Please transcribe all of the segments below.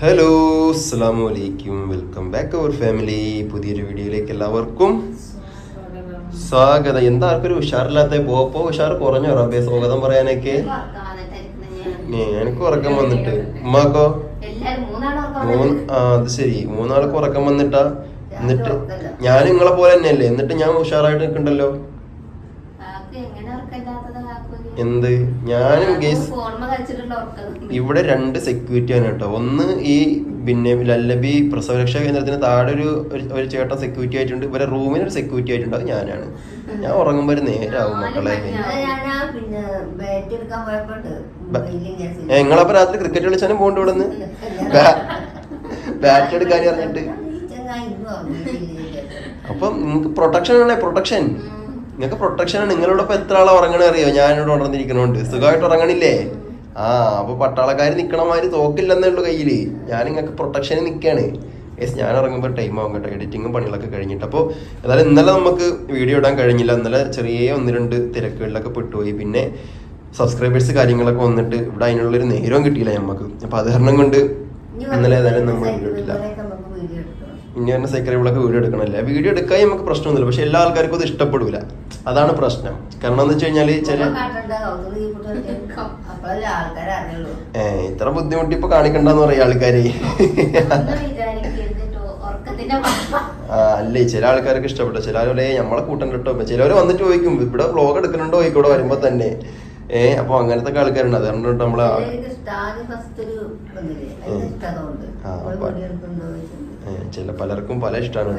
Hello അസ്സാം വലൈക്കും welcome back അവർ family പുതിയൊരു വീഡിയോയിലേക്ക് എല്ലാവർക്കും സ്വാഗതം. എന്താ ആർക്കൊരു ഉഷാറില്ലാത്ത പോപ്പോ ഉഷാർ കുറഞ്ഞോ റബ്ബെ? സ്വാഗതം പറയാനൊക്കെ. എനിക്ക് ഉറക്കം വന്നിട്ട്. ഉമ്മാക്കോ? മൂന്ന് ആ അത് ശരി. മൂന്നാൾക്ക് ഉറക്കം വന്നിട്ടാ? എന്നിട്ട് ഞാൻ നിങ്ങളെ പോലെ തന്നെയല്ലേ? എന്നിട്ട് ഞാൻ ഉഷാറായിട്ട് നിൽക്കണ്ടല്ലോ? എന്ത്? ഞാനും ഗേസ് ഇവിടെ രണ്ട് സെക്യൂരിറ്റി ആണ് കേട്ടോ. ഒന്ന് ഈ പിന്നെ ലല്ലബി പ്രസവരക്ഷാ കേന്ദ്രത്തിന് താഴെ ഒരു ഒരു- ചേട്ടൻ സെക്യൂരിറ്റി ആയിട്ടുണ്ട്. ഇവരെ റൂമിന് ഒരു സെക്യൂരിറ്റി ആയിട്ടുണ്ട്. അത് ഞാനാണ്. ഞാൻ ഉറങ്ങുമ്പോൾ ഒരു നേരാവും മക്കളെ. നിങ്ങളപ്പോ രാത്രി ക്രിക്കറ്റ് കളിച്ചാലും പോകണ്ട ഇവിടെ നിന്ന് ബാറ്റ് എടുക്കാൻ പറഞ്ഞിട്ട്. അപ്പം നിങ്ങൾക്ക് പ്രൊട്ടക്ഷൻ ആണേ പ്രൊട്ടക്ഷൻ നിങ്ങൾക്ക് പ്രൊട്ടക്ഷൻ ആണ്. നിങ്ങളോടൊപ്പം എത്ര ആളെ ഉറങ്ങണ അറിയോ? ഞാൻ ഇവിടെ ഉണർന്നിരിക്കണോണ്ട്. സുഖമായിട്ട് ഉറങ്ങണില്ലേ? ആ അപ്പൊ പട്ടാളക്കാർ നിക്കണ മാതിരി തോക്കില്ലെന്നേ ഉള്ളൂ കയ്യിൽ. ഞാൻ നിങ്ങൾക്ക് പ്രൊട്ടക്ഷന് നിൽക്കുകയാണ് യെസ് ഞാൻ ഇറങ്ങുമ്പോൾ ടൈം ആവും കേട്ടോ. എഡിറ്റിങ്ങും പണികളൊക്കെ കഴിഞ്ഞിട്ട്. അപ്പോൾ ഏതായാലും ഇന്നലെ നമുക്ക് വീഡിയോ ഇടാൻ കഴിഞ്ഞില്ല. ഇന്നലെ ചെറിയ ഒന്ന് രണ്ട് തിരക്കുകളിലൊക്കെ പെട്ടുപോയി. പിന്നെ സബ്സ്ക്രൈബേഴ്സ് കാര്യങ്ങളൊക്കെ വന്നിട്ട് ഇവിടെ അതിനുള്ളൊരു നേരവും കിട്ടിയില്ല നമുക്ക് അപ്പൊ അത് കാരണം കൊണ്ട് ഇന്നലെ ഏതായാലും നമ്മൾ വീഡിയോ ഇട്ടില്ല ഇനി തന്നെ സൈക്കിളുകളൊക്കെ വീഡിയോ എടുക്കണമല്ലേ വീഡിയോ എടുക്കാൻ നമുക്ക് പ്രശ്നമൊന്നുമില്ല. പക്ഷെ എല്ലാ ആൾക്കാർക്കും അത് ഇഷ്ടപ്പെടില്ല അതാണ് പ്രശ്നം. കാരണം എന്ന് വെച്ച് കഴിഞ്ഞാൽ ചില ഏഹ് ഇത്ര ബുദ്ധിമുട്ടി ഇപ്പൊ കാണിക്കണ്ടെന്ന് പറയാ ആൾക്കാര്. അല്ലേ? ചില ആൾക്കാർക്ക് ഇഷ്ടപ്പെട്ടു. ചിലവരെ നമ്മളെ കൂട്ടം കിട്ടോ ചിലവര് വന്നിട്ട് ചോദിക്കും ഇവിടെ വ്ലോഗ് എടുക്കുന്നുണ്ടോ ഇവിടെ വരുമ്പോ തന്നെ. ഏ അപ്പൊ അങ്ങനത്തെ ആൾക്കാരുണ്ട്. അതുകൊണ്ട് നമ്മളെ ആ- അപ്പോൾ ചില പലർക്കും പല ഇഷ്ടമാണ്?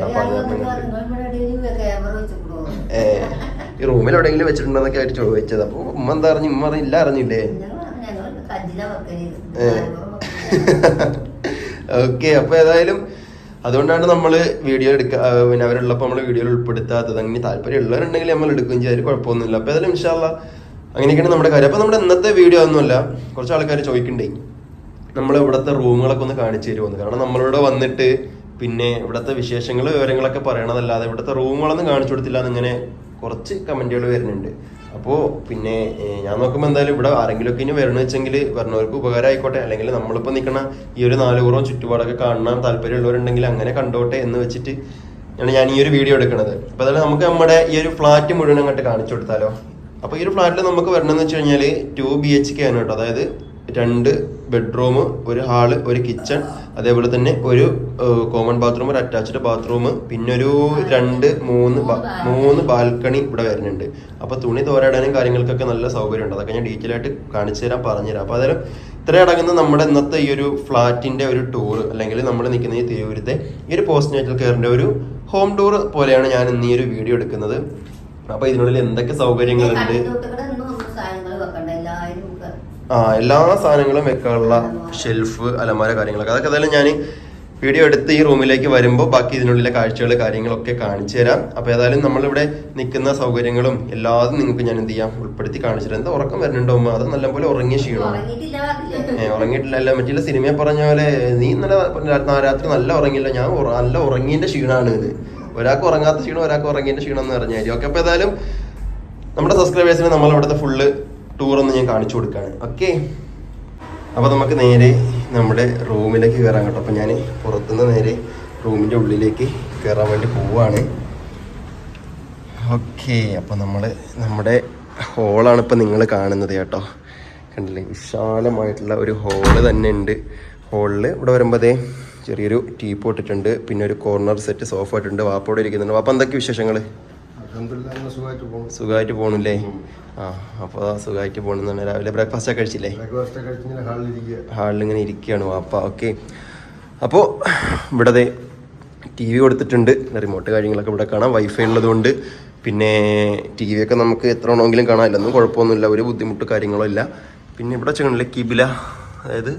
ഏ ഈ റൂമിൽ എവിടെയെങ്കിലും വെച്ചിട്ടുണ്ടെന്നൊക്കെ ആയിട്ട് ചോദിച്ചത് അപ്പൊ ഉമ്മ എന്താ അറിഞ്ഞു? ഉമ്മ ഇല്ല അറിഞ്ഞില്ലേ? ഞങ്ങൾ പറഞ്ഞു, "ഞങ്ങൾ കഞ്ചില വെക്കൽ, ഏ. നാലുപുറം ഓക്കെ അപ്പൊ ഏതായാലും അതുകൊണ്ടാണ് നമ്മൾ വീഡിയോ എടുക്ക ആ, പിന്നെ അവരുള്ളപ്പോൾ നമ്മൾ വീഡിയോയിൽ ഉൾപ്പെടുത്താത്തത്. അങ്ങനെ താല്പര്യം ഉള്ളവരുണ്ടെങ്കിൽ നമ്മൾ എടുക്കുകയും ചെയ്താൽ കുഴപ്പമൊന്നുമില്ല. അപ്പൊ ഏതായാലും ഇൻഷാല്ല അങ്ങനെയൊക്കെയാണ് നമ്മുടെ കാര്യം. അപ്പൊ നമ്മുടെ ഇന്നത്തെ വീഡിയോ ഒന്നുമല്ല. കുറച്ച് ആൾക്കാർ ചോദിക്കണ്ടേ? നമ്മൾ ഇവിടുത്തെ റൂമുകളൊക്കെ ഒന്ന് കാണിച്ചു തരുമെന്ന് കാരണം നമ്മളിവിടെ വന്നിട്ട് പിന്നെ ഇവിടുത്തെ വിശേഷങ്ങൾ വിവരങ്ങളൊക്കെ പറയണതല്ലാതെ ഇവിടുത്തെ റൂമുകളൊന്നും കാണിച്ചു കൊടുത്തില്ല എന്നിങ്ങനെ കുറച്ച് കമന്റുകൾ വരുന്നുണ്ട്. അപ്പോൾ പിന്നെ ഞാൻ നോക്കുമ്പോൾ എന്തായാലും ഇവിടെ ആരെങ്കിലുമൊക്കെ ഇനി വരണമെന്ന് വെച്ചെങ്കിൽ വരണവർക്ക് ഉപകാരം ആയിക്കോട്ടെ അല്ലെങ്കിൽ നമ്മളിപ്പോൾ നിൽക്കുന്ന ഈ ഒരു നാലുപുറം ചുറ്റുപാടൊക്കെ കാണാൻ താല്പര്യമുള്ളവരുണ്ടെങ്കിൽ അങ്ങനെ കണ്ടോട്ടെ എന്ന് വെച്ചിട്ട് ആണ് ഞാൻ ഈ ഒരു വീഡിയോ എടുക്കുന്നത് അപ്പോൾ അതായത് നമുക്ക് നമ്മുടെ ഈ ഒരു ഫ്ലാറ്റ് മുഴുവൻ അങ്ങോട്ട് കാണിച്ചു കൊടുത്താലോ? അപ്പോൾ ഈ ഒരു ഫ്ലാറ്റിൽ നമുക്ക് വരണമെന്ന് വെച്ച് കഴിഞ്ഞാൽ ടു ബി എച്ച് കെ ആണ് കേട്ടോ. അതായത് രണ്ട് ബെഡ്റൂം ഒരു ഹാൾ ഒരു കിച്ചൺ അതേപോലെ തന്നെ ഒരു കോമൺ ബാത്റൂം ഒരു അറ്റാച്ച്ഡ് ബാത്റൂം പിന്നെ ഒരു രണ്ട് മൂന്ന് മൂന്ന് ബാൽക്കണി ഇവിടെ വരുന്നുണ്ട്. അപ്പൊ തുണി തോരാടാനും കാര്യങ്ങൾക്കൊക്കെ നല്ല സൗകര്യമുണ്ട്. അതൊക്കെ ഞാൻ ഡീറ്റെയിൽ ആയിട്ട് കാണിച്ചു തരാൻ പറഞ്ഞുതരാം അപ്പൊ അതായത് ഇത്ര അടങ്ങുന്ന നമ്മുടെ ഇന്നത്തെ ഈ ഒരു ഫ്ലാറ്റിന്റെ ഒരു ടൂർ അല്ലെങ്കിൽ നമ്മൾ നിൽക്കുന്ന ഈ തിരുവൂരത്തെ ഈ ഒരു പോസ്റ്റ് നേറ്റൽ കെയറിന്റെ ഒരു ഹോം ടൂർ പോലെയാണ് ഞാൻ ഇന്ന് ഈ ഒരു വീഡിയോ എടുക്കുന്നത്. അപ്പൊ ഇതിനുള്ളിൽ എന്തൊക്കെ സൗകര്യങ്ങളുണ്ട്? ആ എല്ലാ സാധനങ്ങളും വെക്കാനുള്ള ഷെൽഫ് അലമാര കാര്യങ്ങളൊക്കെ. അതൊക്കെ ഏതായാലും ഞാൻ വീഡിയോ എടുത്ത് ഈ റൂമിലേക്ക് വരുമ്പോൾ ബാക്കി ഇതിനുള്ളിലെ കാഴ്ചകൾ കാര്യങ്ങളൊക്കെ കാണിച്ചു തരാം. അപ്പോൾ ഏതായാലും നമ്മളിവിടെ നിൽക്കുന്ന സൗകര്യങ്ങളും എല്ലാതും നിങ്ങൾക്ക് ഞാൻ എന്ത് ചെയ്യാം? ഉൾപ്പെടുത്തി കാണിച്ചു തരാം. എന്താ ഉറക്കം വരുന്നുണ്ടോ ഉമ്മ? അത് നല്ലപോലെ ഉറങ്ങിയ ക്ഷീണമാണ്. ഏഹ് ഉറങ്ങിയിട്ടില്ല. അല്ല മറ്റുള്ള സിനിമയെ പറഞ്ഞ പോലെ നീ ഇന്നലെ രാത്രി നല്ല ഉറങ്ങിയില്ല. ഞാൻ നല്ല ഉറങ്ങിയതിന്റെ ക്ഷീണമാണ് ഇത്. ഒരാൾക്ക് ഉറങ്ങാത്ത ക്ഷീണം ഒരാൾക്ക് ഉറങ്ങിയതിന്റെ ക്ഷീണം എന്ന് പറഞ്ഞാൽ ഓക്കെ അപ്പോൾ ഏതായാലും നമ്മുടെ സബ്സ്ക്രൈബേഴ്സിന് നമ്മളിവിടുത്തെ ഫുള്ള് ടൂർ ഒന്ന് ഞാൻ കാണിച്ചു കൊടുക്കുകയാണ് ഓക്കെ അപ്പോൾ നമുക്ക് നേരെ നമ്മുടെ റൂമിലേക്ക് കയറാൻ കേട്ടോ. അപ്പോൾ ഞാൻ പുറത്തുനിന്ന് നേരെ റൂമിന്റെ ഉള്ളിലേക്ക് കയറാൻ വേണ്ടി പോവാണ്. ഓക്കെ അപ്പോൾ നമ്മൾ നമ്മുടെ ഹോളാണ് ഇപ്പോൾ നിങ്ങൾ കാണുന്നത് കേട്ടോ. കണ്ടില്ലേ? വിശാലമായിട്ടുള്ള ഒരു ഹോൾ തന്നെ ഉണ്ട്. ഹോളിൽ ഇവിടെ വരുമ്പോൾ ദേ ചെറിയൊരു ടീ പോട്ടിട്ടുണ്ട് പിന്നെ ഒരു കോർണർ സെറ്റ് സോഫ ഇട്ടിട്ടുണ്ട്. വാപ്പോടെ ഇരിക്കുന്നുണ്ട്. വാപ്പ എന്തൊക്കെ വിശേഷങ്ങൾ. സുഖമായിട്ട് പോകണില്ലേ ആ അപ്പോൾ സുഖമായിട്ട് പോകണമെന്നാണ് രാവിലെ ബ്രേക്ക്ഫാസ്റ്റ് ഒക്കെ കഴിച്ചില്ലേ? ഹാളിൽ ഇങ്ങനെ ഇരിക്കുകയാണ് വാപ്പ ഓക്കെ. അപ്പോൾ ഇവിടെ ടി വി കൊടുത്തിട്ടുണ്ട്. റിമോട്ട് കാര്യങ്ങളൊക്കെ ഇവിടെ കാണാം. വൈഫൈ ഉള്ളതുകൊണ്ട്. പിന്നെ ടി വി ഒക്കെ നമുക്ക് എത്ര വേണമെങ്കിലും കാണാമല്ലോ ഒന്നും കുഴപ്പമൊന്നുമില്ല. ഒരു ബുദ്ധിമുട്ട് കാര്യങ്ങളോ ഇല്ല. പിന്നെ ഇവിടെ വെച്ചിട്ടുണ്ടല്ലേ കിബില. അതായത്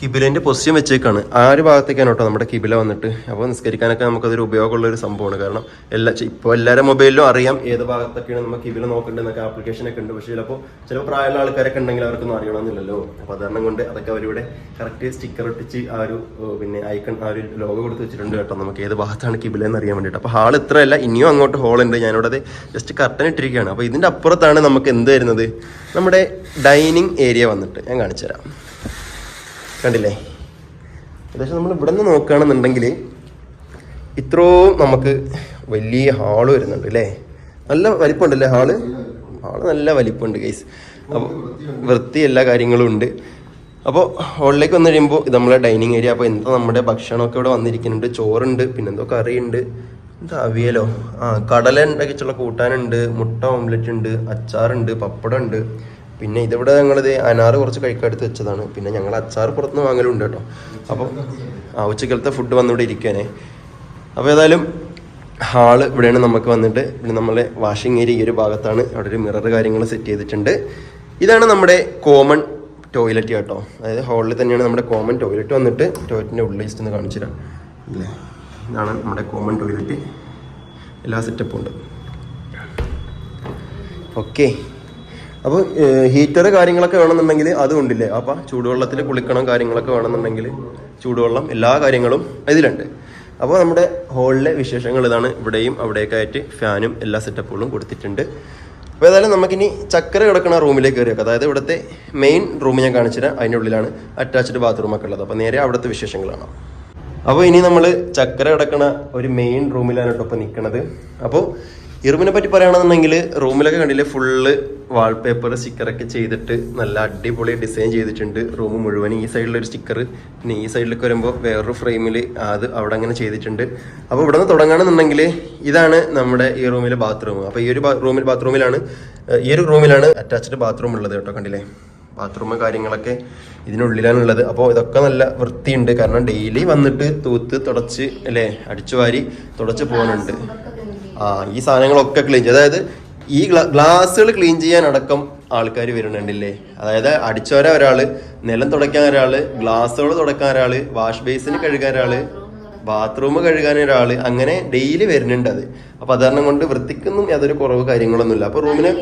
കിബിലേന്റെ പൊസിഷൻ വെച്ചേക്കാണ്. ആ ഒരു ഭാഗത്തേക്കാണ് കേട്ടോ നമ്മുടെ കിബില വന്നിട്ട്? അപ്പോൾ നിസ്കരിക്കാനൊക്കെ നമുക്കതൊരു ഉപയോഗമുള്ള ഒരു സംഭവമാണ്. കാരണം എല്ലാ ഇപ്പോൾ എല്ലാവരുടെ മൊബൈലിലും അറിയാം ഏത് ഭാഗത്തൊക്കെയാണ് നമുക്ക് കിബില നോക്കേണ്ടതെന്നൊക്കെ ആപ്ലിക്കേഷൻ ഒക്കെ ഉണ്ട്. പക്ഷേ ചിലപ്പോൾ ചിലപ്പോൾ പ്രായമുള്ള ആൾക്കാരൊക്കെ ഉണ്ടെങ്കിൽ അവർക്കൊന്നും അറിയണമെന്നില്ലല്ലോ. അപ്പോൾ അതുകാരണം കൊണ്ട് അതൊക്കെ അവരിവിടെ കറക്റ്റ് സ്റ്റിക്കർ ഒട്ടിച്ച് ആ ഒരു പിന്നെ ഐക്കൺ ആ ഒരു ലോഗോ കൊടുത്ത് വെച്ചിട്ടുണ്ട് കേട്ടോ. നമുക്ക് ഏത് ഭാഗത്താണ് കിബില എന്ന് അറിയാൻ വേണ്ടിയിട്ട്. അപ്പോൾ ഹാൾ ഇത്രയല്ല ഇനിയും അങ്ങോട്ട് ഹോൾ ഉണ്ട്. ഞാനിവിടെ ജസ്റ്റ് കർട്ടൻ ഇട്ടിരിക്കുകയാണ്. അപ്പോൾ ഇതിന്റെ അപ്പുറത്താണ് നമുക്ക് എന്ത് വരുന്നത്? നമ്മുടെ ഡൈനിങ് ഏരിയ വന്നിട്ട് ഞാൻ കാണിച്ചു തരാം കണ്ടില്ലേ? ഏകദേശം നമ്മൾ ഇവിടെ നിന്ന് നോക്കുകയാണെന്നുണ്ടെങ്കിൽ ഇത്രയും നമുക്ക് വലിയ ഹാൾ വരുന്നുണ്ട് അല്ലേ? നല്ല വലിപ്പമുണ്ടല്ലേ ഹാൾ ഹാൾ നല്ല വലിപ്പമുണ്ട് ഗൈസ് അപ്പോൾ വൃത്തി എല്ലാ കാര്യങ്ങളും ഉണ്ട്. അപ്പോൾ ഹോളിലേക്ക് വന്നു കഴിയുമ്പോൾ ഇത് നമ്മളെ ഡൈനിങ് ഏരിയ അപ്പോൾ എന്താ നമ്മുടെ ഭക്ഷണമൊക്കെ ഇവിടെ വന്നിരിക്കുന്നുണ്ട്. ചോറുണ്ട് പിന്നെന്തോ കറിയുണ്ട്. എന്താ അവിയലോ? ആ കടല ഉണ്ടാക്കിച്ചുള്ള കൂട്ടാനുണ്ട് മുട്ട ഓംലെറ്റ് ഉണ്ട് അച്ചാറുണ്ട് പപ്പടം ഉണ്ട് പിന്നെ ഇതിവിടെ ഞങ്ങളിത് അനാറ് കുറച്ച് കഴിക്കാൻ എടുത്ത് വെച്ചതാണ്. പിന്നെ ഞങ്ങൾ അച്ചാർ പുറത്തുനിന്ന് വാങ്ങലുണ്ട് കേട്ടോ. അപ്പോൾ ആ ഉച്ചക്കലത്തെ ഫുഡ് വന്നിവിടെ ഇരിക്കാനേ. അപ്പോൾ ഏതായാലും ഹാൾ ഇവിടെയാണ് നമുക്ക് വന്നിട്ട്. പിന്നെ നമ്മളെ വാഷിംഗ് ഏരിയ ഈ ഒരു ഭാഗത്താണ്. അവിടെ ഒരു മിറർ കാര്യങ്ങൾ സെറ്റ് ചെയ്തിട്ടുണ്ട്. ഇതാണ് നമ്മുടെ കോമൺ ടോയ്ലറ്റ് കേട്ടോ. അതായത് ഹാളിൽ തന്നെയാണ് നമ്മുടെ കോമൺ ടോയ്ലറ്റ് വന്നിട്ട് ടോയ്ലറ്റിന്റെ ഉള്ളിൽ ജസ്റ്റ് ഒന്ന് കാണിച്ചു തരാം. ഇതാണ് നമ്മുടെ കോമൺ ടോയ്ലറ്റ് എല്ലാ സെറ്റപ്പും ഉണ്ട്. ഓക്കെ അപ്പോൾ ഹീറ്റർ കാര്യങ്ങളൊക്കെ വേണമെന്നുണ്ടെങ്കിൽ അതും ഉണ്ടില്ലേ? അപ്പം ചൂടുവെള്ളത്തിൽ കുളിക്കണം കാര്യങ്ങളൊക്കെ വേണമെന്നുണ്ടെങ്കിൽ ചൂടുവെള്ളം എല്ലാ കാര്യങ്ങളും ഇതിലുണ്ട്. അപ്പോൾ നമ്മുടെ ഹോളിലെ വിശേഷങ്ങൾ ഇതാണ്. ഇവിടെയും അവിടെയൊക്കെ ആയിട്ട് ഫാനും എല്ലാ സെറ്റപ്പുകളും കൊടുത്തിട്ടുണ്ട്. അപ്പോൾ ഏതായാലും നമുക്കിനി ചക്കര കിടക്കുന്ന റൂമിലേക്ക് കയറി വെക്കാം അതായത് ഇവിടുത്തെ മെയിൻ റൂം ഞാൻ കാണിച്ചുതരാം. അതിന്റെ ഉള്ളിലാണ് അറ്റാച്ച്ഡ് ബാത്റൂം ഒക്കെ ഉള്ളത്. അപ്പോൾ നേരെ അവിടുത്തെ വിശേഷങ്ങളാണ് അപ്പോൾ ഇനി നമ്മൾ ചക്കര കിടക്കുന്ന ഒരു മെയിൻ റൂമിലാണ് കേട്ടോ ഇപ്പോൾ നിൽക്കുന്നത് അപ്പോൾ ഈ റൂമിനെ പറ്റി പറയുകയാണെന്നുണ്ടെങ്കിൽ റൂമിലൊക്കെ കണ്ടില്ലേ? ഫുള്ള് വാൾപേപ്പർ സ്റ്റിക്കറൊക്കെ ചെയ്തിട്ട് നല്ല അടിപൊളി ഡിസൈൻ ചെയ്തിട്ടുണ്ട്. റൂം മുഴുവൻ ഈ സൈഡിലൊരു സ്റ്റിക്കർ പിന്നെ ഈ സൈഡിലേക്ക് വരുമ്പോൾ വേറൊരു ഫ്രെയിമിൽ അത് അവിടെ അങ്ങനെ ചെയ്തിട്ടുണ്ട്. അപ്പോൾ ഇവിടെ നിന്ന് തുടങ്ങുകയാണെന്നുണ്ടെങ്കിൽ ഇതാണ് നമ്മുടെ ഈ റൂമിലെ ബാത്റൂം അപ്പോൾ ഈ ഒരു റൂമിൽ ബാത്റൂമിലാണ് ഈ ഒരു റൂമിലാണ് അറ്റാച്ച്ഡ് ബാത്റൂം ഉള്ളത് കേട്ടോ കണ്ടില്ലേ? ബാത്റൂം കാര്യങ്ങളൊക്കെ ഇതിനുള്ളിലാണുള്ളത്. അപ്പോൾ ഇതൊക്കെ നല്ല വൃത്തിയുണ്ട്. കാരണം ഡെയിലി വന്നിട്ട് തൂത്ത് തുടച്ച് അല്ലേ അടിച്ചു വാരി തുടച്ച് പോകുന്നുണ്ട് ആ ഈ സാധനങ്ങളൊക്കെ ക്ലീൻ ചെയ്യും അതായത് ഈ ഗ്ലാസ്സുകൾ ക്ലീൻ ചെയ്യാൻ അടക്കം ആൾക്കാർ വരുന്നുണ്ടല്ലേ? അതായത് അടിച്ചോര ഒരാൾ നിലം തുടയ്ക്കാൻ ഒരാൾ ഗ്ലാസ്സുകൾ തുടക്കാൻ ഒരാൾ വാഷ് ബേസിന് കഴുകാൻ ഒരാൾ ബാത്റൂം കഴുകാൻ ഒരാൾ അങ്ങനെ ഡെയിലി വരുന്നുണ്ട് അത്. അപ്പൊ അത് കാരണം കൊണ്ട് വൃത്തിക്കൊന്നും യാതൊരു കുറവ് കാര്യങ്ങളൊന്നുമില്ല. അപ്പൊ റൂമിന് ഒരു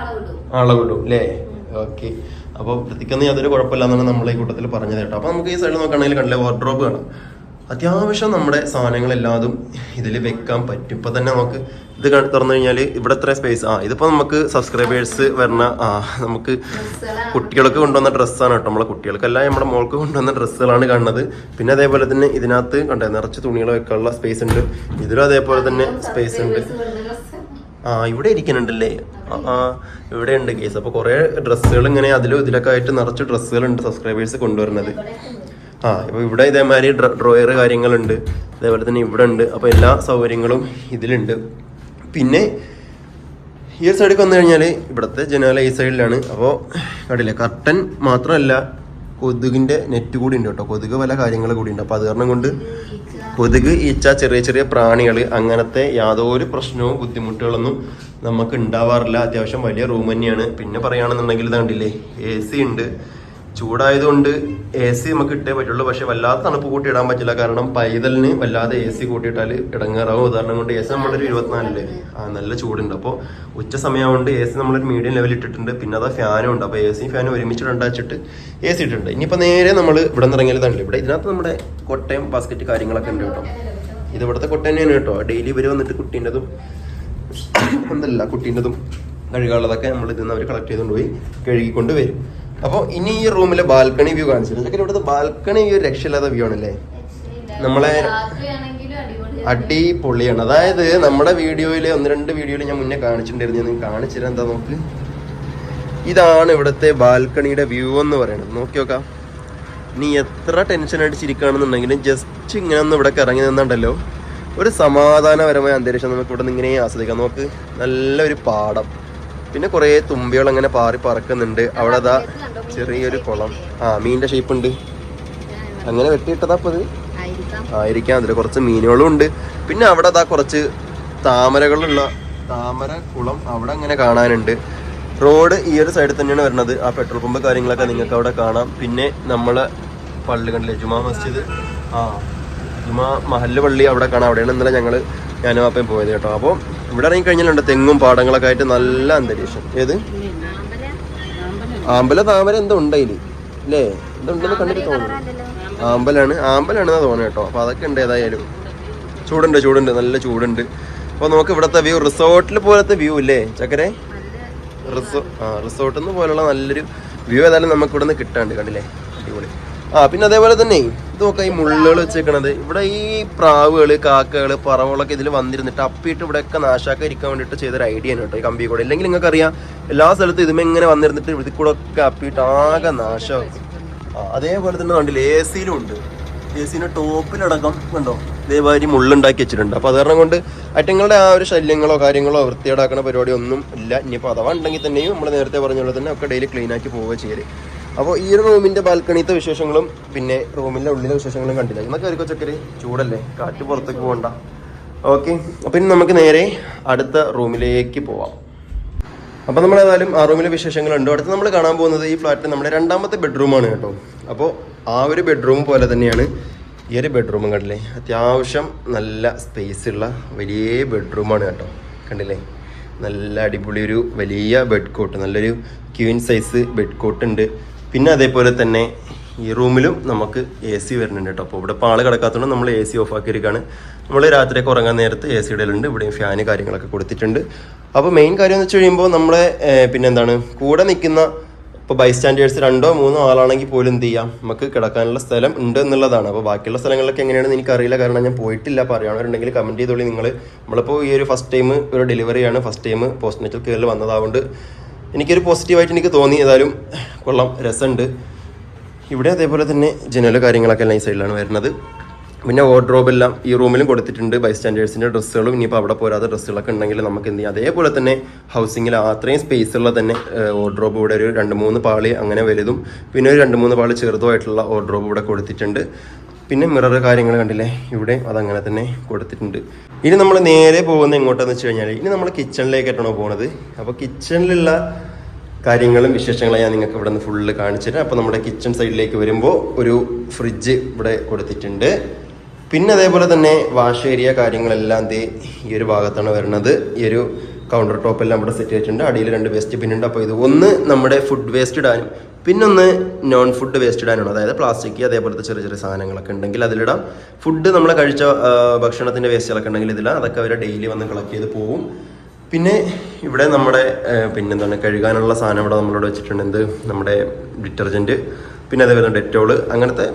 ആളെ വിടും. ആളെ വിടും അല്ലേ ഓക്കെ അപ്പോൾ വൃത്തിക്കൊന്നും യാതൊരു കുഴപ്പമില്ലാന്നാണ് നമ്മൾ ഈ കൂട്ടത്തിൽ പറഞ്ഞത് കേട്ടോ. അപ്പോൾ നമുക്ക് ഈ സൈഡിൽ നോക്കുകയാണെങ്കിൽ കണ്ടില്ലേ വാർഡ്രോബ് കാണാം. അത്യാവശ്യം നമ്മുടെ സാധനങ്ങളെല്ലാതും ഇതിൽ വെക്കാൻ പറ്റും. ഇപ്പൊ തന്നെ നമുക്ക് ഇത് തുറന്നു കഴിഞ്ഞാൽ ഇവിടെ എത്ര സ്പേസ് ആ ഇതിപ്പോ നമുക്ക് സബ്സ്ക്രൈബേഴ്സ് വരണ ആ നമുക്ക് കുട്ടികൾക്ക് കൊണ്ടുവന്ന ഡ്രസ്സാണ് കേട്ടോ നമ്മളെ കുട്ടികൾക്കല്ല നമ്മുടെ മോൾക്ക് കൊണ്ടുവന്ന ഡ്രസ്സുകളാണ് കാണുന്നത്. പിന്നെ അതേപോലെ തന്നെ ഇതിനകത്ത് കണ്ടേ നിറച്ച് തുണികൾ വെക്കാനുള്ള സ്പേസ് ഉണ്ട്. ഇതിലും അതേപോലെ തന്നെ സ്പേസ് ഉണ്ട്. ആ ഇവിടെ ഇരിക്കുന്നുണ്ടല്ലേ? ആ, ഇവിടെ ഉണ്ട് കേസ്. അപ്പൊ കുറെ ഡ്രസ്സുകൾ ഇങ്ങനെ അതിലും ഇതിലൊക്കെ ആയിട്ട് നിറച്ച് ഡ്രസ്സുകൾ ഉണ്ട് സബ്സ്ക്രൈബേഴ്സ് കൊണ്ടുവരുന്നത്. ആ ഇപ്പൊ ഇവിടെ ഇതേമാതിരി ഡ്രോയർ കാര്യങ്ങളുണ്ട്. അതേപോലെ തന്നെ ഇവിടെ ഉണ്ട്. അപ്പൊ എല്ലാ സൗകര്യങ്ങളും ഇതിലുണ്ട്. പിന്നെ ഈ ഒരു സൈഡിൽ വന്നു കഴിഞ്ഞാൽ ഇവിടുത്തെ ജനാല ഈ സൈഡിലാണ് അപ്പോൾ കണ്ടില്ലേ കർട്ടൻ മാത്രമല്ല കൊതുകിന്റെ നെറ്റ് കൂടി ഉണ്ട് കേട്ടോ. കൊതുക് പല കാര്യങ്ങൾ കൂടി ഉണ്ട്. അപ്പോൾ അത് കാരണം കൊണ്ട് കൊതുക് ഈച്ച ചെറിയ ചെറിയ പ്രാണികൾ അങ്ങനത്തെ യാതൊരു പ്രശ്നവും ബുദ്ധിമുട്ടുകളൊന്നും നമുക്ക് ഉണ്ടാവാറില്ല. അത്യാവശ്യം വലിയ റൂം തന്നെയാണ്. പിന്നെ പറയുകയാണെന്നുണ്ടെങ്കിൽ ഇതാണ്ടില്ലേ എ സി ഉണ്ട്. ചൂടായതുകൊണ്ട് എ സി നമുക്ക് ഇട്ടേ പറ്റുള്ളൂ. പക്ഷെ വല്ലാത്ത തണുപ്പ് കൂട്ടി ഇടാൻ പറ്റില്ല. കാരണം പൈതലിന് വല്ലാതെ എ സി കൂട്ടിയിട്ടാൽ ഇടങ്ങാറാവും. ഉദാഹരണം കൊണ്ട് എ സി നമ്മളൊരു ഇരുപത്തിനാലില്ലേ? ആ നല്ല ചൂടുണ്ട്. അപ്പോൾ ഉച്ച സമയമാകൊണ്ട് എ സി നമ്മളൊരു മീഡിയം ലെവലിൽ ഇട്ടിട്ടുണ്ട്. പിന്നെ അതാ ഫാനും ഉണ്ട്. അപ്പോൾ എ സി ഫാനും ഒരുമിച്ച് രണ്ടാച്ചിട്ട് എ സി ഇട്ടിട്ടുണ്ട്. ഇനിയിപ്പോൾ നേരെ നമ്മൾ ഇവിടെ നിന്ന് ഇറങ്ങിയതാണല്ലോ ഇവിടെ ഇതിനകത്ത് നമ്മുടെ കൊട്ടയും ബാസ്ക്കറ്റ് കാര്യങ്ങളൊക്കെ ഉണ്ട് കേട്ടോ. ഇത് ഇവിടുത്തെ കൊട്ട തന്നെയാണ് കേട്ടോ. ഡെയിലി ഇവർ വന്നിട്ട് കുട്ടീന്റെതും എന്തല്ല കുട്ടീന്റെതും കഴുകാനുള്ളതൊക്കെ നമ്മൾ ഇതിൽ നിന്ന് അവർ കളക്ട് ചെയ്തുകൊണ്ട് പോയി കഴുകിക്കൊണ്ട് വരും. അപ്പോൾ ഇനി ഈ റൂമിലെ ബാൽക്കണി വ്യൂ കാണിച്ചിരുന്നു ചെക്കൻ ഇവിടുത്തെ ബാൽക്കണി വ്യൂ രക്ഷയില്ലാത്ത വ്യൂ ആണല്ലേ? നമ്മളെ അടിപൊളിയാണ്. അതായത് നമ്മുടെ വീഡിയോയിൽ ഒന്ന് രണ്ട് വീഡിയോയിൽ ഞാൻ മുന്നേ കാണിച്ചിട്ടുണ്ടായിരുന്നു. ഞാൻ കാണിച്ചിരുന്ന എന്താ നോക്ക് ഇതാണ് ഇവിടുത്തെ ബാൽക്കണിയുടെ വ്യൂ എന്ന് പറയുന്നത്. നോക്കി നോക്കാം. നീ എത്ര ടെൻഷൻ അടിച്ചിരിക്കുകയാണെന്നുണ്ടെങ്കിലും ജസ്റ്റ് ഇങ്ങനെ ഒന്ന് ഇവിടെ ഇറങ്ങി നിന്നുണ്ടല്ലോ. ഒരു സമാധാനപരമായ അന്തരീക്ഷം നമുക്ക് ഇവിടെ നിന്ന് ഇങ്ങനെ ആസ്വദിക്കാം. നോക്ക് നല്ലൊരു പാടം. പിന്നെ കുറേ തുമ്പികൾ അങ്ങനെ പാറി പറക്കുന്നുണ്ട്. അവിടെ അതാ ചെറിയൊരു കുളം. ആ മീനിന്റെ ഷേപ്പ് ഉണ്ട്. അങ്ങനെ വെട്ടിയിട്ടതാ അപ്പൊ ഇത്. ആയിരിക്കാം. അതിൽ കുറച്ച് മീനുകളും ഉണ്ട്. പിന്നെ അവിടെ അതാ കുറച്ച് താമരകളുള്ള താമര കുളം അവിടെ അങ്ങനെ കാണാനുണ്ട്. റോഡ് ഈ ഒരു സൈഡിൽ തന്നെയാണ് വരുന്നത്. ആ പെട്രോൾ പമ്പ് കാര്യങ്ങളൊക്കെ നിങ്ങൾക്ക് അവിടെ കാണാം. പിന്നെ നമ്മളെ പള്ളി കണ്ടില്ലേ? ജുമാ മസ്ജിദ്? ആ ജുമാ മഹല്ല് പള്ളി അവിടെ കാണാം. അവിടെയാണ് ഇന്നലെ ഞങ്ങൾ ഞാനും അപ്പം പോയത് കേട്ടോ. അപ്പോൾ ഇവിടെ ഇറങ്ങി കഴിഞ്ഞാലുണ്ട് തെങ്ങും പാടങ്ങളൊക്കെ ആയിട്ട് നല്ല അന്തരീക്ഷം. ഏത്? ആമ്പല താമര എന്തോ ഉണ്ടായിൽ അല്ലേ? എന്തുണ്ടെന്ന് കണ്ടിട്ട് തോന്നുന്നു. ആമ്പലാണ് ആമ്പലാണ് തോന്നുന്നത് കേട്ടോ. അപ്പൊ അതൊക്കെ ഉണ്ട് ഏതായാലും. ചൂടുണ്ട് ചൂടുണ്ട് നല്ല ചൂടുണ്ട്. അപ്പൊ നമുക്ക് ഇവിടത്തെ വ്യൂ റിസോർട്ടിൽ പോലത്തെ വ്യൂ ഇല്ലേ ചക്കരെ? റിസോ ആ റിസോർട്ടിൽ നിന്ന് പോലുള്ള നല്ലൊരു വ്യൂ ഏതായാലും നമുക്ക് ഇവിടെ നിന്ന് കിട്ടാണ്ട് കണ്ടില്ലേ? അടിപൊളി. ആ പിന്നെ അതേപോലെ തന്നെ നോക്കാം ഈ മുള്ളുകൾ വെച്ചേക്കണത്. ഇവിടെ ഈ പ്രാവുകൾ കാക്കകൾ പറവകളൊക്കെ ഇതിൽ വന്നിരുന്നിട്ട് അപ്പിയിട്ട് ഇവിടെയൊക്കെ നാശാക്ക ഇരിക്കാൻ വേണ്ടിയിട്ട് ചെയ്തൊരു ഐഡിയ ആണ് കേട്ടോ ഈ കമ്പി കൂടെ. ഇല്ലെങ്കിൽ നിങ്ങൾക്ക് അറിയാം എല്ലാ സ്ഥലത്തും ഇതുമേ ഇങ്ങനെ വന്നിരുന്നിട്ട് ഇതിൽ കൂടെ ഒക്കെ അപ്പിയിട്ട് ആകെ ആ അതേപോലെ തന്നെ കണ്ടില്ല എ സിയിലും ഉണ്ട്. എ സിന്റെ ടോപ്പിലടക്കം കണ്ടോ? ഇതേമാതിരി മുള്ളുണ്ടാക്കി വെച്ചിട്ടുണ്ട്. അപ്പൊ അത് കാരണം കൊണ്ട് അറ്റങ്ങളുടെ ആ ഒരു ശല്യങ്ങളോ കാര്യങ്ങളോ വൃത്തിയേടാക്കുന്ന പരിപാടി ഒന്നും ഇല്ല. ഇനിയിപ്പോൾ അഥവാ ഉണ്ടെങ്കിൽ തന്നെയും നമ്മൾ നേരത്തെ പറഞ്ഞ പോലെ തന്നെ ഒക്കെ ഡെയിലി ക്ലീൻ ആക്കി പോവുക ചെയ്യൽ. അപ്പോൾ ഈ ഒരു റൂമിന്റെ ബാൽക്കണിത്തെ വിശേഷങ്ങളും പിന്നെ റൂമിന്റെ ഉള്ളിലെ വിശേഷങ്ങളും കണ്ടില്ല. എന്നൊക്കെ ഒരു ചക്കര് ചൂടല്ലേ? കാറ്റ് പുറത്തേക്ക് പോകണ്ട ഓക്കെ. അപ്പം ഇനി നമുക്ക് നേരെ അടുത്ത റൂമിലേക്ക് പോവാം. അപ്പോൾ നമ്മൾ ഏതായാലും ആ റൂമിലെ വിശേഷങ്ങളുണ്ട്. അടുത്ത് നമ്മൾ കാണാൻ പോകുന്നത് ഈ ഫ്ലാറ്റിൽ നമ്മുടെ രണ്ടാമത്തെ ബെഡ്റൂമാണ് കേട്ടോ. അപ്പോൾ ആ ഒരു ബെഡ്റൂം പോലെ തന്നെയാണ് ഈ ഒരു ബെഡ്റൂമും കണ്ടില്ലേ? അത്യാവശ്യം നല്ല സ്പേസ് ഉള്ള വലിയ ബെഡ്റൂമാണ് കേട്ടോ. കണ്ടില്ലേ? നല്ല അടിപൊളി ഒരു വലിയ ബെഡ് കോട്ട് നല്ലൊരു ക്യൂൻ സൈസ് ബെഡ് കോട്ട് ഉണ്ട്. പിന്നെ അതേപോലെ തന്നെ ഈ റൂമിലും നമുക്ക് എ സി വരുന്നുണ്ട് കേട്ടോ. അപ്പോൾ ഇവിടെ ആൾ കിടക്കാത്തതുകൊണ്ട് നമ്മൾ എ സി ഓഫ് ആക്കിയിരിക്കുകയാണ് നമ്മൾ രാത്രിയൊക്കെ ഉറങ്ങാൻ നേരത്ത് എ സി ഇടലുണ്ട്. ഇവിടെയും ഫാന് കാര്യങ്ങളൊക്കെ കൊടുത്തിട്ടുണ്ട്. അപ്പോൾ മെയിൻ കാര്യം എന്ന് വെച്ച് കഴിയുമ്പോൾ നമ്മളെ പിന്നെന്താണ്? കൂടെ നിൽക്കുന്ന ഇപ്പോൾ ബൈസ്റ്റാൻഡേഴ്സ് രണ്ടോ മൂന്നോ ആളാണെങ്കിൽ പോലും എന്ത് ചെയ്യാം? നമുക്ക് കിടക്കാനുള്ള സ്ഥലം ഉണ്ട് എന്നുള്ളതാണ്. അപ്പോൾ ബാക്കിയുള്ള സ്ഥലങ്ങളൊക്കെ എങ്ങനെയാണെന്ന് എനിക്കറിയില്ല. കാരണം ഞാൻ പോയിട്ടില്ല. പറയുകയാണെന്നുണ്ടെങ്കിൽ കമന്റ് ചെയ്തോളി. നിങ്ങൾ നമ്മളിപ്പോൾ ഈ ഒരു ഫസ്റ്റ് ടൈം ഒരു ഡെലിവറിയാണ് ഫസ്റ്റ് ടൈം പോസ്റ്റ് നെറ്റൽ കെയറിൽ വന്നതാകൊണ്ട് എനിക്കൊരു പോസിറ്റീവായിട്ട് എനിക്ക് തോന്നി. ഏതായാലും കൊള്ളാം. രസമുണ്ട്. ഇവിടെ അതേപോലെ തന്നെ ജനൽ കാര്യങ്ങളൊക്കെ എല്ലാം ഈ സൈഡിലാണ് വരുന്നത്. പിന്നെ വാർഡ്രോബ് എല്ലാം ഈ റൂമിലും കൊടുത്തിട്ടുണ്ട്. ബൈ സ്റ്റാൻഡേർഡ്സിന്റെ ഡ്രസ്സുകളും ഇനിയിപ്പോൾ അവിടെ പോരാത്ത ഡ്രസ്സുകളൊക്കെ ഉണ്ടെങ്കിൽ നമുക്ക് എന്ത് ചെയ്യാം? അതേപോലെ തന്നെ ഹൗസിങ്ങിൽ അത്രയും സ്പേസ് ഉള്ള തന്നെ വാർഡ്രോബ് ഇവിടെ ഒരു രണ്ട് മൂന്ന് പാളി അങ്ങനെ വലുതും പിന്നെ ഒരു രണ്ട് മൂന്ന് പാളി ചെറുതുമായിട്ടുള്ള വാർഡ്രോബ് ഇവിടെ കൊടുത്തിട്ടുണ്ട്. പിന്നെ മിറർ കാര്യങ്ങൾ കണ്ടില്ലേ? ഇവിടെ അതങ്ങനെ തന്നെ കൊടുത്തിട്ടുണ്ട്. ഇനി നമ്മൾ നേരെ പോകുന്നത് എങ്ങോട്ടാന്ന് വെച്ച് കഴിഞ്ഞാൽ ഇനി നമ്മൾ കിച്ചണിലേക്കായിട്ടാണോ പോകുന്നത് അപ്പോൾ കിച്ചണിലുള്ള കാര്യങ്ങളും വിശേഷങ്ങളും ഞാൻ നിങ്ങൾക്ക് ഇവിടെ നിന്ന് ഫുള്ള് കാണിച്ചിട്ട് അപ്പോൾ നമ്മുടെ കിച്ചൺ സൈഡിലേക്ക് വരുമ്പോൾ ഒരു ഫ്രിഡ്ജ് ഇവിടെ കൊടുത്തിട്ടുണ്ട്. പിന്നെ അതേപോലെ തന്നെ വാഷ് ഏരിയ കാര്യങ്ങളെല്ലാം ഈ ഒരു ഭാഗത്താണ് വരുന്നത് ഈ ഒരു കൗണ്ടർ ടോപ്പ് എല്ലാം ഇവിടെ സെറ്റ് ചെയ്തിട്ടുണ്ട്. അടിയിൽ രണ്ട് വേസ്റ്റ് ഉണ്ട്. അപ്പോൾ ഇത് ഒന്ന് നമ്മുടെ ഫുഡ് വേസ്റ്റ് ഇടാനും പിന്നൊന്ന് നോൺ ഫുഡ് വേസ്റ്റ് ഇടാനാണ് അതായത് പ്ലാസ്റ്റിക് അതേപോലത്തെ ചെറിയ ചെറിയ സാധനങ്ങളൊക്കെ ഉണ്ടെങ്കിൽ അതിലിടാം. ഫുഡ് നമ്മൾ കഴിച്ച ഭക്ഷണത്തിന്റെ വേസ്റ്റുകളൊക്കെ ഉണ്ടെങ്കിൽ ഇതില്ല അതൊക്കെ അവർ ഡെയിലി വന്ന് കളക്ട് ചെയ്ത് പോകും പിന്നെ ഇവിടെ നമ്മുടെ പിന്നെന്താണ് കഴുകാനുള്ള സാധനം ഇവിടെ നമ്മളോട് വെച്ചിട്ടുണ്ട്. എന്ത്? നമ്മുടെ ഡിറ്റർജന്റ് പിന്നെ അതേപോലെ ഡെറ്റോൾ അങ്ങനത്തെ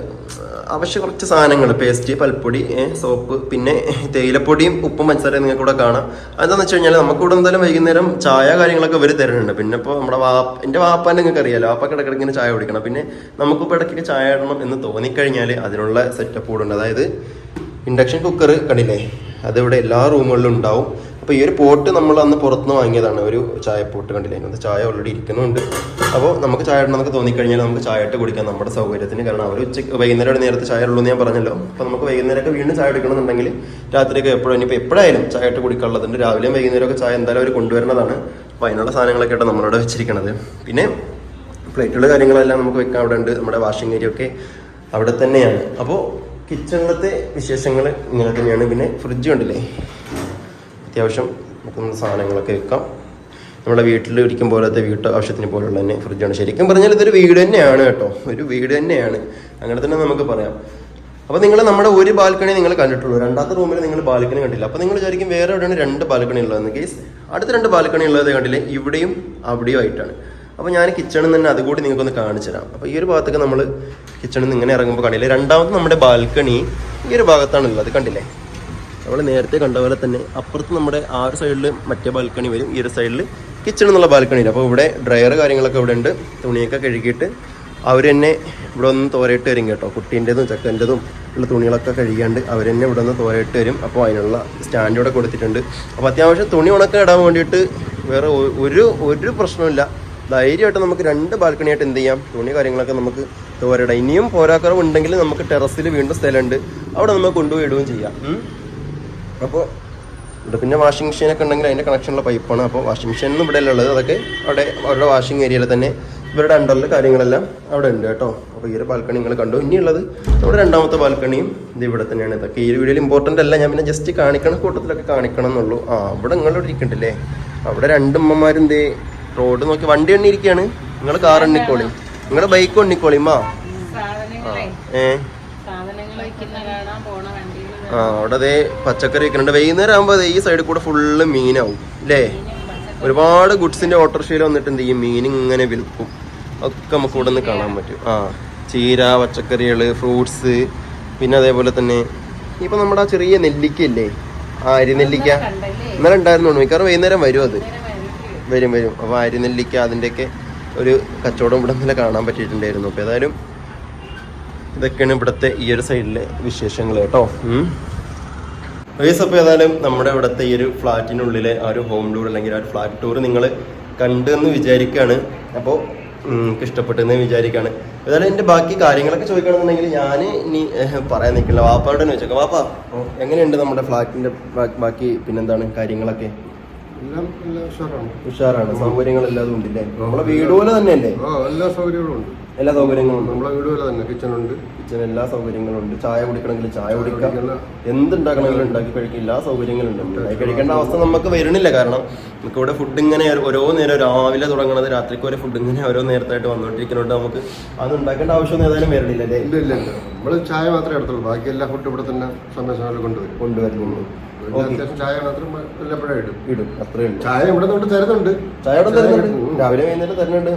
അവശ്യ കുറച്ച് സാധനങ്ങൾ പേസ്റ്റ് പൽപ്പൊടി സോപ്പ് പിന്നെ തേയിലപ്പൊടിയും ഉപ്പും പഞ്ചസാരയും നിങ്ങൾക്ക് ഇവിടെ കാണാം. അതെന്താണെന്ന് വെച്ച് കഴിഞ്ഞാൽ നമുക്കിവിടെ എന്തായാലും വൈകുന്നേരം ചായ കാര്യങ്ങളൊക്കെ ഇവർ തരുന്നുണ്ട്. പിന്നെ ഇപ്പോൾ നമ്മുടെ വാപ്പ എന്റെ വാപ്പാന്റെ നിങ്ങൾക്ക് അറിയാലോ. ഇടയ്ക്കിടയ്ക്ക് ഇങ്ങനെ ചായ കുടിക്കണം. പിന്നെ നമുക്കിപ്പോൾ ഇടയ്ക്ക് ചായ ഇടണം എന്ന് തോന്നിക്കഴിഞ്ഞാൽ അതിനുള്ള സെറ്റപ്പ് കൂടുണ്ട് അതായത് ഇൻഡക്ഷൻ കുക്കർ കണ്ടില്ലേ? അതിവിടെ എല്ലാ റൂമുകളിലും ഉണ്ടാവും. അപ്പോൾ ഈ ഒരു പോട്ട് നമ്മൾ അന്ന് പുറത്തുനിന്ന് വാങ്ങിയതാണ്. ഒരു ചായ പോട്ട് കണ്ടില്ലേ? അതിനകത്ത് ചായ ഓൾറെഡി ഇരിക്കുന്നുണ്ട്. അപ്പോൾ നമുക്ക് ചായ ഇടണമെന്നൊക്കെ തോന്നിക്കഴിഞ്ഞാൽ നമുക്ക് ചായ ഇട്ട് കുടിക്കാം നമ്മുടെ സൗകര്യത്തിന്. കാരണം അവർ ഉച്ചയ്ക്ക് വൈകുന്നേരം നേരത്തെ ചായ ഉള്ളൂ എന്ന് ഞാൻ പറഞ്ഞല്ലോ. അപ്പോൾ നമുക്ക് വൈകുന്നേരമൊക്കെ വീണ്ടും ചായ എടുക്കണമെന്നുണ്ടെങ്കിൽ രാത്രിയൊക്കെ എപ്പോഴും ഇനിയിപ്പോൾ എപ്പോഴായാലും ചായ ഇട്ട് കുടിക്കാനുള്ളതുണ്ട്. രാവിലെയും വൈകുന്നേരമൊക്കെ ചായ എന്തായാലും അവർ കൊണ്ടുവരുന്നതാണ്. അപ്പോൾ അതിനുള്ള സാധനങ്ങളൊക്കെ ആയിട്ട് നമ്മളിവിടെ വെച്ചിരിക്കണത്. പിന്നെ പ്ലേറ്റുള്ള കാര്യങ്ങളെല്ലാം നമുക്ക് വെക്കാൻ അവിടെ ഉണ്ട് നമ്മുടെ വാഷിംഗ് ഏരിയ ഒക്കെ അവിടെ തന്നെയാണ്. അപ്പോൾ കിച്ചണിലത്തെ വിശേഷങ്ങൾ ഇങ്ങനെ തന്നെയാണ്. പിന്നെ ഫ്രിഡ്ജ് കണ്ടില്ലേ? അത്യാവശ്യം നമുക്ക് സാധനങ്ങളൊക്കെ വെക്കാം. നമ്മുടെ വീട്ടിൽ ഇരിക്കും പോലത്തെ വീട്ട് ആവശ്യത്തിന് പോലുള്ള തന്നെ ഫ്രിഡ്ജാണ് ശരിക്കും പറഞ്ഞാൽ ഇതൊരു വീട് തന്നെയാണ് കേട്ടോ. ഒരു വീട് തന്നെയാണ്. അങ്ങനെ തന്നെ നമുക്ക് പറയാം. അപ്പോൾ നിങ്ങൾ നമ്മുടെ ഒരു ബാൽക്കണി നിങ്ങൾ കണ്ടിട്ടുള്ളൂ. രണ്ടാമത്തെ റൂമിൽ നിങ്ങൾ ബാൽക്കണി കണ്ടില്ല. അപ്പോൾ നിങ്ങൾ വിചാരിക്കും വേറെ എവിടെയാണ് രണ്ട് ബാൽക്കണി ഉള്ളതെന്ന്. കേസ് അടുത്ത രണ്ട് ബാൽക്കണി ഉള്ളത് കണ്ടില്ലേ? ഇവിടെയും അവിടെയും ആയിട്ടാണ്. അപ്പോൾ ഞാൻ കിച്ചണിൽ തന്നെ അതുകൂടി നിങ്ങൾക്കൊന്ന് കാണിച്ചു തരാം. അപ്പോൾ ഈ ഒരു ഭാഗത്തൊക്കെ നമ്മൾ കിച്ചണിൽ നിന്ന് ഇങ്ങനെ ഇറങ്ങുമ്പോൾ കണ്ടില്ലേ? രണ്ടാമത് നമ്മുടെ ബാൽക്കണി ഈ ഒരു ഭാഗത്താണ് ഉള്ളത് കണ്ടില്ലേ? നമ്മൾ നേരത്തെ കണ്ട പോലെ തന്നെ അപ്പുറത്ത് നമ്മുടെ ആ ഒരു സൈഡിൽ മറ്റേ ബാൽക്കണി വരും ഈ ഒരു സൈഡിൽ കിച്ചൺ എന്നുള്ള ബാൽക്കണി അപ്പോൾ ഇവിടെ ഡ്രയർ കാര്യങ്ങളൊക്കെ ഇവിടെ ഉണ്ട്. തുണിയൊക്കെ കഴുകിയിട്ട് അവർ തന്നെ ഇവിടെ ഒന്ന് തോരയിട്ട് വരും കേട്ടോ. കുട്ടീന്റെതും ചക്കന്റെതും ഉള്ള തുണികളൊക്കെ കഴുകിയാണ്ട് അവർ തന്നെ ഇവിടെ നിന്ന് തോരയിട്ട് വരും. അപ്പോൾ അതിനുള്ള സ്റ്റാൻഡ് ഇവിടെ കൊടുത്തിട്ടുണ്ട്. അപ്പോൾ അത്യാവശ്യം തുണി ഉണക്കം ഇടാൻ വേണ്ടിയിട്ട് വേറെ ഒരു ഒരു പ്രശ്നമില്ല ധൈര്യമായിട്ട് നമുക്ക് രണ്ട് ബാൽക്കണിയായിട്ട് എന്ത് ചെയ്യാം? തുണി കാര്യങ്ങളൊക്കെ നമുക്ക് തോരയിടാം. ഇനിയും പോരാക്കറവുണ്ടെങ്കിൽ നമുക്ക് ടെറസിൽ വീണ്ടും സ്ഥലമുണ്ട്. അവിടെ നമുക്ക് കൊണ്ടുപോയി ഇടുകയും ചെയ്യാം. അപ്പോൾ ഇവിടെ പിന്നെ വാഷിംഗ് മെഷീനൊക്കെ ഉണ്ടെങ്കിൽ അതിന്റെ കണക്ഷനുള്ള പൈപ്പാണ് അപ്പോൾ വാഷിംഗ് മെഷീൻ ഒന്നും ഇവിടെ അല്ല ഉള്ളത്. അതൊക്കെ അവിടെ അവരുടെ വാഷിംഗ് ഏരിയയിൽ തന്നെ ഇവരുടെ അണ്ടറിൽ കാര്യങ്ങളെല്ലാം അവിടെ ഉണ്ട് കേട്ടോ. അപ്പോൾ ഈ ഒരു ബാൽക്കണി നിങ്ങൾ കണ്ടു. ഇനിയുള്ളത് നമ്മുടെ രണ്ടാമത്തെ ബാൽക്കണിയും ഇത് ഇവിടെ തന്നെയാണ്. ഇതൊക്കെ ഈ ഒരു വീഡിയോയിൽ ഇമ്പോർട്ടന്റ് അല്ല. ഞാൻ പിന്നെ ജസ്റ്റ് കാണിക്കണം കൂട്ടത്തിലൊക്കെ കാണിക്കണം എന്നുള്ളൂ. ആ ഇവിടെ നിങ്ങളിവിടെ ഇരിക്കണ്ടല്ലേ? അവിടെ രണ്ട് ഉമ്മമാരും ദേ റോഡ് നോക്കി വണ്ടി എണ്ണിയിരിക്കുകയാണ് നിങ്ങൾ കാർ എണ്ണിക്കോളി. നിങ്ങളുടെ ബൈക്ക് എണ്ണിക്കോളിമാ ആ സാധനങ്ങളെ ഏ സാധനങ്ങൾ വയ്ക്കുന്ന കാണാൻ പോണ വണ്ടികൾ അവിടെ അതേ പച്ചക്കറി ഒക്കെ ഉണ്ട് വൈകുന്നേരം ആകുമ്പോൾ ഈ സൈഡിൽ കൂടെ ഫുള്ള് മീനാവും അല്ലേ ഒരുപാട് ഗുഡ്സിന്റെ ഓട്ടോറിക്ഷയിൽ വന്നിട്ട് എന്ത് ചെയ്യും? മീൻ ഇങ്ങനെ വിൽക്കും. ഒക്കെ നമുക്ക് ഇവിടെ നിന്ന് കാണാൻ പറ്റും. ആ ചീര പച്ചക്കറികൾ ഫ്രൂട്ട്സ് പിന്നെ അതേപോലെ തന്നെ ഇപ്പൊ നമ്മുടെ ആ ചെറിയ നെല്ലിക്ക ഇല്ലേ ആ അരിനെല്ലിക്ക ഇന്നലെ ഉണ്ടായിരുന്നു മിക്കവാറും വൈകുന്നേരം വരും അത്. വരും വരും. അപ്പോൾ അരിനെല്ലിക്ക അതിന്റെയൊക്കെ ഒരു കച്ചവടം ഇവിടെ ഇന്നലെ കാണാൻ പറ്റിയിട്ടുണ്ടായിരുന്നു. അപ്പോൾ ഏതായാലും ഇതൊക്കെയാണ് ഇവിടുത്തെ ഈ ഒരു സൈഡിലെ വിശേഷങ്ങൾ കേട്ടോ. വയസ്സ് അപ്പോൾ ഏതായാലും നമ്മുടെ ഇവിടുത്തെ ഈ ഒരു ഫ്ലാറ്റിനുള്ളിലെ ആ ഒരു ഹോം ടൂർ അല്ലെങ്കിൽ ആ ഒരു ഫ്ലാറ്റ് ടൂർ നിങ്ങൾ കണ്ടു എന്ന് വിചാരിക്കുകയാണ് അപ്പോൾ നിങ്ങൾക്ക് ഇഷ്ടപ്പെട്ടെന്ന് വിചാരിക്കുകയാണ് ഏതായാലും എന്റെ ബാക്കി കാര്യങ്ങളൊക്കെ ചോദിക്കണമെന്നുണ്ടെങ്കിൽ ഞാൻ ഇനി പറയാൻ നിൽക്കില്ല. വാപ്പാടെ ചോദിച്ചോ ചോദിച്ചേക്കാം. വാപ്പ എങ്ങനെയുണ്ട് നമ്മുടെ ഫ്ലാറ്റിന്റെ ബാക്കി പിന്നെന്താണ് കാര്യങ്ങളൊക്കെ? ഉഷാറാണ്. സൗകര്യങ്ങളെല്ലാം ഉണ്ടല്ലേ? നമ്മളെ വീട് പോലെ തന്നെയല്ലേ? എല്ലാ സൗകര്യങ്ങളും ഉണ്ട്. എല്ലാ സൗകര്യങ്ങളും നമ്മളെ വീട് പോലെ തന്നെ കിച്ചണുണ്ട് കിച്ചൺ എല്ലാ സൗകര്യങ്ങളും ഉണ്ട്. ചായ കുടിക്കണമെങ്കിൽ ചായ കുടിക്കാം. എന്തുണ്ടാക്കണമെങ്കിലും ഉണ്ടാക്കി കഴിക്കും. എല്ലാ സൗകര്യങ്ങളും ഉണ്ട്. ഉണ്ടാക്കി കഴിക്കേണ്ട അവസ്ഥ നമുക്ക് വരുന്നില്ല. കാരണം നമുക്ക് ഇവിടെ ഫുഡ് ഇങ്ങനെ ഓരോ നേരം രാവിലെ തുടങ്ങണത് രാത്രിക്ക് ഒരു ഫുഡ് ഇങ്ങനെ ഓരോ നേരത്തായിട്ട് വന്നുകൊണ്ടിരിക്കുന്നുണ്ട് നമുക്ക് അത് ഉണ്ടാക്കേണ്ട ആവശ്യമൊന്നും ഏതായാലും വരുന്നില്ല അല്ലേ? ഇല്ല ഇല്ല നമ്മൾ ചായ മാത്രമേ എടുത്തുള്ളൂ. ബാക്കി എല്ലാ ഫുഡ് ഇവിടെ തന്നെ സമയ സമയം കൊണ്ടുവരും. അത്യാവശ്യം ചായ മാത്രം വല്ലപ്പോഴേ ഇടും. ഇടും. അത്രയും ചായ ഇവിടെ തരുന്നുണ്ട്. ചായ ഇവിടെ തരുന്നുണ്ട്. രാവിലെ വൈകുന്നേരം തരുന്നുണ്ട്.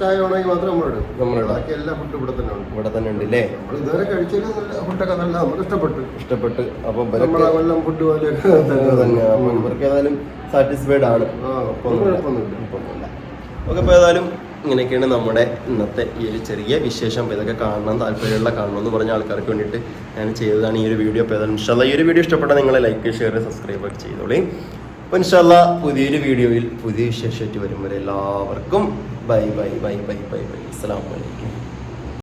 ചായ വേണമെങ്കിൽ മാത്രം നമ്മളിടും നമ്മളിടും. ബാക്കി എല്ലാ ഫുഡ് ഇവിടെ തന്നെ ഉണ്ട്. ഇവിടെ തന്നെ ഉണ്ട് അല്ലേ നമ്മൾ ഇതുവരെ കഴിച്ചതിൽ നല്ല ഫുഡൊക്കെ നല്ല നമുക്ക് ഇഷ്ടപ്പെട്ടു. ഇഷ്ടപ്പെട്ട്. അപ്പൊ നമ്മളെ കൊല്ലം ഫുഡ് പോലെ തന്നെ അപ്പൊ ഇവർക്ക് ഏതായാലും സാറ്റിസ്ഫൈഡ് ആണ്. കുഴപ്പമൊന്നുമില്ല. ഓക്കെ അപ്പോൾ ഏതായാലും ഇങ്ങനെയൊക്കെയാണ് നമ്മുടെ ഇന്നത്തെ ഈ ഒരു ചെറിയ വിശേഷം. അപ്പോൾ ഇതൊക്കെ കാണണം താല്പര്യമുള്ള കാണണം എന്ന് പറഞ്ഞ ആൾക്കാർക്ക് വേണ്ടിയിട്ട് ഞാൻ ചെയ്തതാണ് ഈ ഒരു വീഡിയോ. അപ്പോൾ ഏതായാലും ഇൻഷാല്ല ഈ ഒരു വീഡിയോ ഇഷ്ടപ്പെട്ടാൽ നിങ്ങൾ ലൈക്ക് ഷെയർ സബ്സ്ക്രൈബ് ഒക്കെ ചെയ്തോളി. അപ്പോൾ ഇൻഷാല്ല പുതിയൊരു വീഡിയോയിൽ പുതിയ വിശേഷമായിട്ട് വരും വരെ എല്ലാവർക്കും bye bye bye bye bye bye. അസ്സാം വലൈക്കും